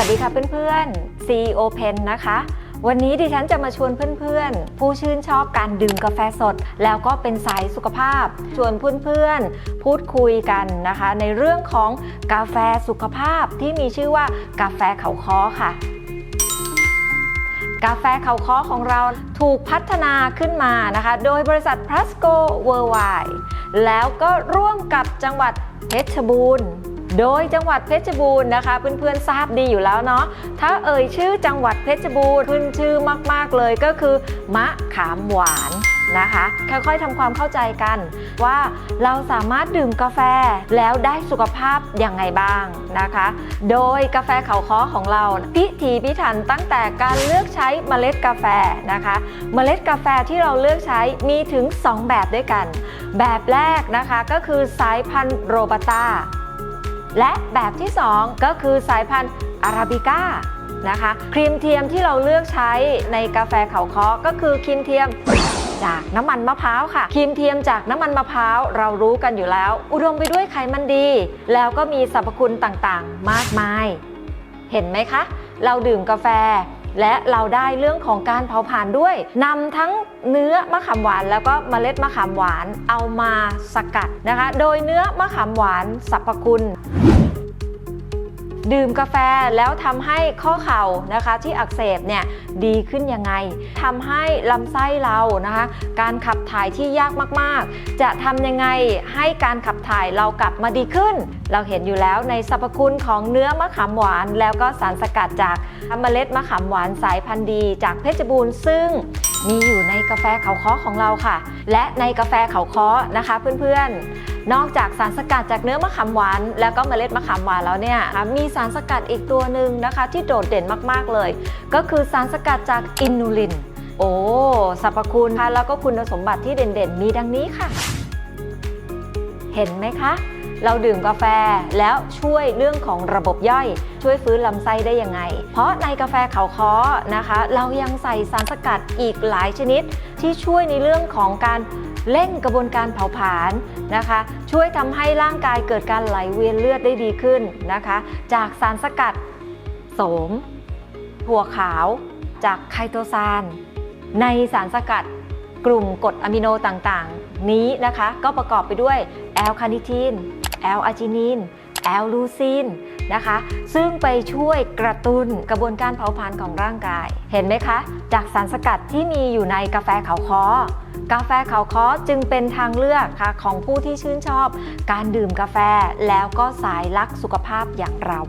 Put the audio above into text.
วัสดีค่ะเพื่อนๆ CEO Pen นะคะ วันนี้ดิฉันจะมาชวนเพื่อนๆ ผู้ชื่นชอบการดื่มกาแฟสด แล้วก็เป็นสายสุขภาพ ชวนเพื่อนๆ พูดคุยกันนะคะ ในเรื่องของกาแฟสุขภาพที่มีชื่อว่ากาแฟเขาค้อค่ะกาแฟเขาค้อของเราถูกพัฒนาขึ้นมานะคะ โดยบริษัท p l a s c o Worldwide แล้วก็ร่วมกับจังหวัดเพชรบูรณ์ โดยจังหวัดเพชรบูรณ์นะคะ เพื่อนๆทราบดีอยู่แล้วเนาะถ้าเอ่ยชื่อจังหวัดเพชรบูรณ์ขึ้นชื่อมากๆเลยก็คือ มะขามหวานนะคะค่อยๆทำความเข้าใจกันว่าเราสามารถดื่มกาแฟแล้วได้สุขภาพอยังไงบ้างนะคะ โดยกาแฟเขาค้อของเราพิถีพิถันตั้งแต่การเลือกใช้เมล็ดกาแฟนะคะ เมล็ดกาแฟที่เราเลือกใช้มีถึง 2 แบบด้วยกัน แบบแรกนะคะก็คือสายพันธุ์โรบัสต้า และแบบที่ 2 ก็คือสายพันธุ์อาราบิก้านะคะครีมเทียมที่เราเลือกใช้ในกาแฟเขาเคาะก็คือครีมเทียมจากน้ำมันมะพร้าวค่ะครีมเทียมจากน้ำมันมะพร้าวเรารู้กันอยู่แล้ว อุดมไปด้วยไขมันดี แล้วก็มีสรรพคุณต่างๆ มากมาย เห็นไหมคะ เราดื่มกาแฟ และเราได้เรื่องของการเผาผลาญด้วยนำทั้งเนื้อมะขามหวาน แล้วก็เมล็ดมะขามหวานเอามาสกัดนะคะ โดยเนื้อมะขามหวานสรรพคุณ ดื่มกาแฟแล้วทำให้ข้อเข่านะคะที่อักเสบเนี่ยดีขึ้นยังไงทำให้ลำไส้เรานะคะ การขับถ่ายที่ยากมากๆ จะทำยังไงให้การขับถ่ายเรากลับมาดีขึ้น เราเห็นอยู่แล้วในสรรพคุณของเนื้อมะขามหวาน แล้วก็สารสกัดจากเมล็ดมะขามหวานสายพันธุ์ดี จากเพชรบูรณ์ซึ่งมีอยู่ในกาแฟเขาค้อของเราค่ะ และในกาแฟเขาค้อนะคะเพื่อนๆ นอกจากสารสกัดจากเนื้อมะขามหวาน แล้วก็เมล็ดมะขามหวานแล้วเนี่ยมีสารสกัดอีกตัวหนึ่งนะคะ ที่โดดเด่นมากๆเลย ก็คือสารสกัดจากอินูลิน โอ้สรรพคุณค่ะแล้วก็คุณสมบัติที่เด่นๆ มีดังนี้ค่ะ เห็นไหมคะเราดื่มกาแฟแล้วช่วยเรื่องของระบบย่อย ช่วยฟื้นลำไส้ได้ยังไง เพราะในกาแฟเขาค้อนะคะ เรายังใส่สารสกัดอีกหลายชนิด ที่ช่วยในเรื่องของการ เร่งกระบวนการเผาผลาญนะคะ ช่วยทำให้ร่างกายเกิดการไหลเวียนเลือดได้ดีขึ้นนะคะ จากสารสกัดโสมถั่วขาวจากไคโตซานในสารสกัดกลุ่มกรดอะมิโนต่างๆ นี้นะคะก็ประกอบไปด้วยแอลคานิทีนแอลอาจินีนแอลลูซีนนะคะ ซึ่งไปช่วยกระตุ้นกระบวนการเผาผลาญของร่างกาย เห็นไหมคะ จากสารสกัดที่มีอยู่ในกาแฟขาวคอ กาแฟเขาคอจึงเป็นทางเลือกค่ะของผู้ที่ชื่นชอบ การดื่มกาแฟแล้วก็สายรักสุขภาพอย่างเรา